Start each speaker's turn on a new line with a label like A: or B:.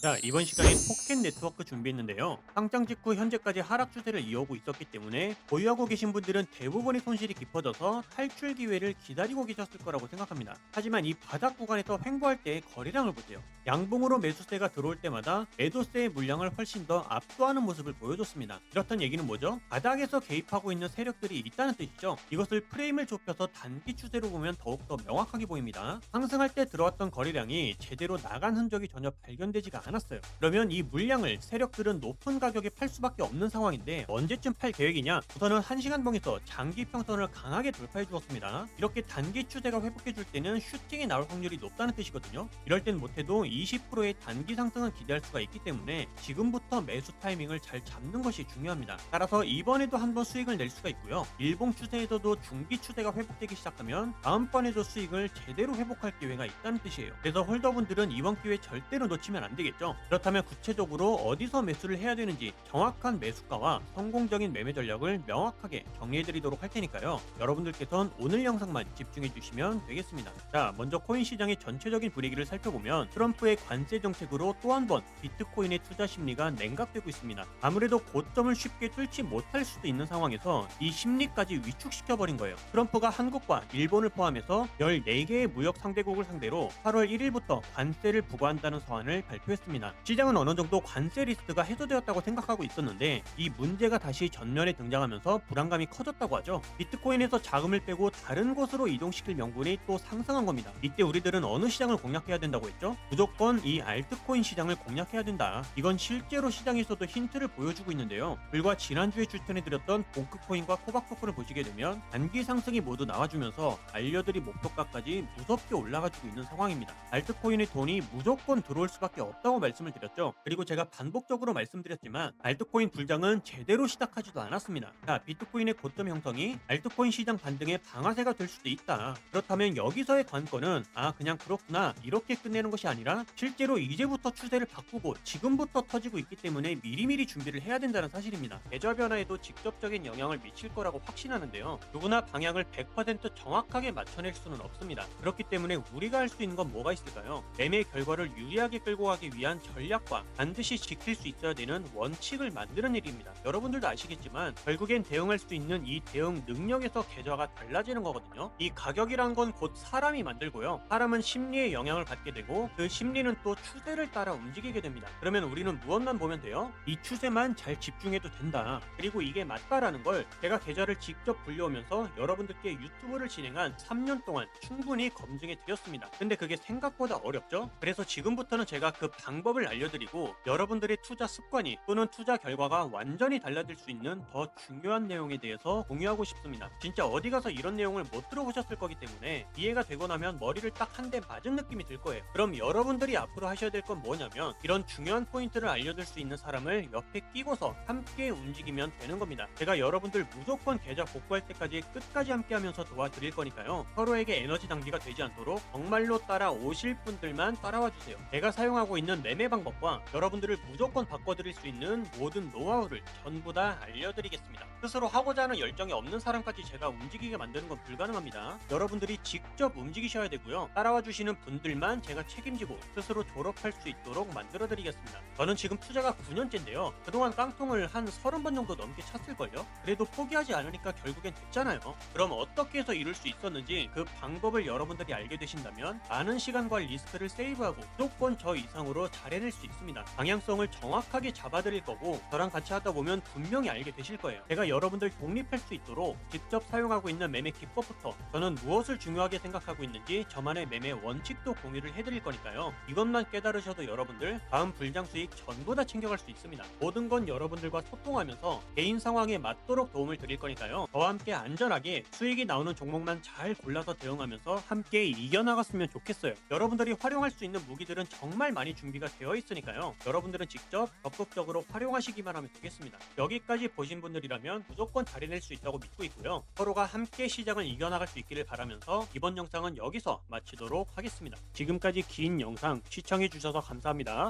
A: 자 이번 시간에 포켓 네트워크 준비했는데요. 상장 직후 현재까지 하락 추세를 이어오고 있었기 때문에 보유하고 계신 분들은 대부분의 손실이 깊어져서 탈출 기회를 기다리고 계셨을 거라고 생각합니다. 하지만 이 바닥 구간에서 횡보할 때의 거래량을 보세요. 양봉으로 매수세가 들어올 때마다 매도세의 물량을 훨씬 더 압도하는 모습을 보여줬습니다. 이렇단 얘기는 뭐죠? 바닥에서 개입하고 있는 세력들이 있다는 뜻이죠. 이것을 프레임을 좁혀서 단기 추세로 보면 더욱더 명확하게 보입니다. 상승할 때 들어왔던 거래량이 제대로 나간 흔적이 전혀 발견되지가 않 았어요. 그러면 이 물량을 세력들은 높은 가격에 팔 수밖에 없는 상황인데 언제쯤 팔 계획이냐? 우선은 1시간 봉에서 장기 평선을 강하게 돌파해 주었습니다. 이렇게 단기 추세가 회복해 줄 때는 슈팅이 나올 확률이 높다는 뜻이거든요. 이럴 땐 못해도 20%의 단기 상승은 기대할 수가 있기 때문에 지금부터 매수 타이밍을 잘 잡는 것이 중요합니다. 따라서 이번에도 한번 수익을 낼 수가 있고요. 일봉 추세에서도 중기 추세가 회복되기 시작하면 다음번에도 수익을 제대로 회복할 기회가 있다는 뜻이에요. 그래서 홀더분들은 이번 기회 절대로 놓치면 안 되겠죠. 그렇다면 구체적으로 어디서 매수를 해야 되는지 정확한 매수가와 성공적인 매매 전략을 명확하게 정리해 드리도록 할 테니까요. 여러분들께선 오늘 영상만 집중해 주시면 되겠습니다. 자, 먼저 코인 시장의 전체적인 분위기를 살펴보면 트럼프의 관세 정책으로 또 한 번 비트코인의 투자 심리가 냉각되고 있습니다. 아무래도 고점을 쉽게 뚫지 못할 수도 있는 상황에서 이 심리까지 위축시켜 버린 거예요. 트럼프가 한국과 일본을 포함해서 14개의 무역 상대국을 상대로 8월 1일부터 관세를 부과한다는 서한을 발표했습니다. 시장은 어느 정도 관세 리스크가 해소되었다고 생각하고 있었는데 이 문제가 다시 전면에 등장하면서 불안감이 커졌다고 하죠. 비트코인에서 자금을 빼고 다른 곳으로 이동시킬 명분이 또 상승한 겁니다. 이때 우리들은 어느 시장을 공략해야 된다고 했죠? 무조건 이 알트코인 시장을 공략해야 된다. 이건 실제로 시장에서도 힌트를 보여주고 있는데요. 불과 지난주에 추천해드렸던 보크코인과 코박토크를 보시게 되면 단기 상승이 모두 나와주면서 알려드린 목표가까지 무섭게 올라가지고 있는 상황입니다. 알트코인의 돈이 무조건 들어올 수밖에 없다고 말씀을 드렸죠. 그리고 제가 반복적으로 말씀드렸지만 알트코인 불장은 제대로 시작하지도 않았습니다. 자, 비트코인의 고점 형성이 알트코인 시장 반등의 방아쇠가 될 수도 있다. 그렇다면 여기서의 관건은 아 그냥 그렇구나 이렇게 끝내는 것이 아니라 실제로 이제부터 추세를 바꾸고 지금부터 터지고 있기 때문에 미리미리 준비를 해야 된다는 사실입니다. 계좌 변화에도 직접적인 영향을 미칠 거라고 확신하는데요. 누구나 방향을 100% 정확하게 맞춰낼 수는 없습니다. 그렇기 때문에 우리가 할 수 있는 건 뭐가 있을까요? 매매 결과를 유리하게 끌고 가기 위한 전략과 반드시 지킬 수 있어야 되는 원칙을 만드는 일입니다. 여러분들도 아시겠지만 결국엔 대응할 수 있는 이 대응 능력에서 계좌가 달라지는 거거든요. 이 가격이란 건 곧 사람이 만들고요. 사람은 심리에 영향을 받게 되고 그 심리는 또 추세를 따라 움직이게 됩니다. 그러면 우리는 무엇만 보면 돼요? 이 추세만 잘 집중해도 된다. 그리고 이게 맞다라는 걸 제가 계좌를 직접 불려오면서 여러분들께 유튜브를 진행한 3년 동안 충분히 검증해 드렸습니다. 근데 그게 생각보다 어렵죠? 그래서 지금부터는 제가 그 방 법을 알려드리고 여러분들의 투자 습관이 또는 투자 결과가 완전히 달라질 수 있는 더 중요한 내용에 대해서 공유하고 싶습니다. 진짜 어디 가서 이런 내용을 못 들어보셨을 거기 때문에 이해가 되고 나면 머리를 딱 한 대 맞은 느낌이 들 거예요. 그럼 여러분들이 앞으로 하셔야 될 건 뭐냐면 이런 중요한 포인트를 알려줄 수 있는 사람을 옆에 끼고서 함께 움직이면 되는 겁니다. 제가 여러분들 무조건 계좌 복구할 때까지 끝까지 함께 하면서 도와드릴 거니까요. 서로에게 에너지 낭비가 되지 않도록 정말로 따라오실 분들만 따라와 주세요. 제가 사용하고 있는 매매 방법과 여러분들을 무조건 바꿔드릴 수 있는 모든 노하우를 전부 다 알려드리겠습니다. 스스로 하고자 하는 열정이 없는 사람까지 제가 움직이게 만드는 건 불가능합니다. 여러분들이 직접 움직이셔야 되고요. 따라와 주시는 분들만 제가 책임지고 스스로 졸업할 수 있도록 만들어 드리겠습니다. 저는 지금 투자가 9년째인데요. 그동안 깡통을 한 30번 정도 넘게 찼을걸요? 그래도 포기하지 않으니까 결국엔 됐잖아요. 그럼 어떻게 해서 이룰 수 있었는지 그 방법을 여러분들이 알게 되신다면 많은 시간과 리스크를 세이브하고 무조건 저 이상으로 잘 해낼 수 있습니다. 방향성을 정확하게 잡아드릴 거고 저랑 같이 하다 보면 분명히 알게 되실 거예요. 제가 여러분들 독립할 수 있도록 직접 사용하고 있는 매매 기법부터 저는 무엇을 중요하게 생각하고 있는지 저만의 매매 원칙도 공유를 해드릴 거니까요. 이것만 깨달으셔도 여러분들 다음 불장 수익 전부 다 챙겨갈 수 있습니다. 모든 건 여러분들과 소통하면서 개인 상황에 맞도록 도움을 드릴 거니까요. 저와 함께 안전하게 수익이 나오는 종목만 잘 골라서 대응하면서 함께 이겨나갔으면 좋겠어요. 여러분들이 활용할 수 있는 무기들은 정말 많이 준비가 되어 있으니까요. 여러분들은 직접 적극적으로 활용하시기만 하면 되겠습니다. 여기까지 보신 분들이라면 무조건 잘해낼 수 있다고 믿고 있고요. 서로가 함께 시장을 이겨나갈 수 있기를 바라면서 이번 영상은 여기서 마치도록 하겠습니다. 지금까지 긴 영상 시청해주셔서 감사합니다.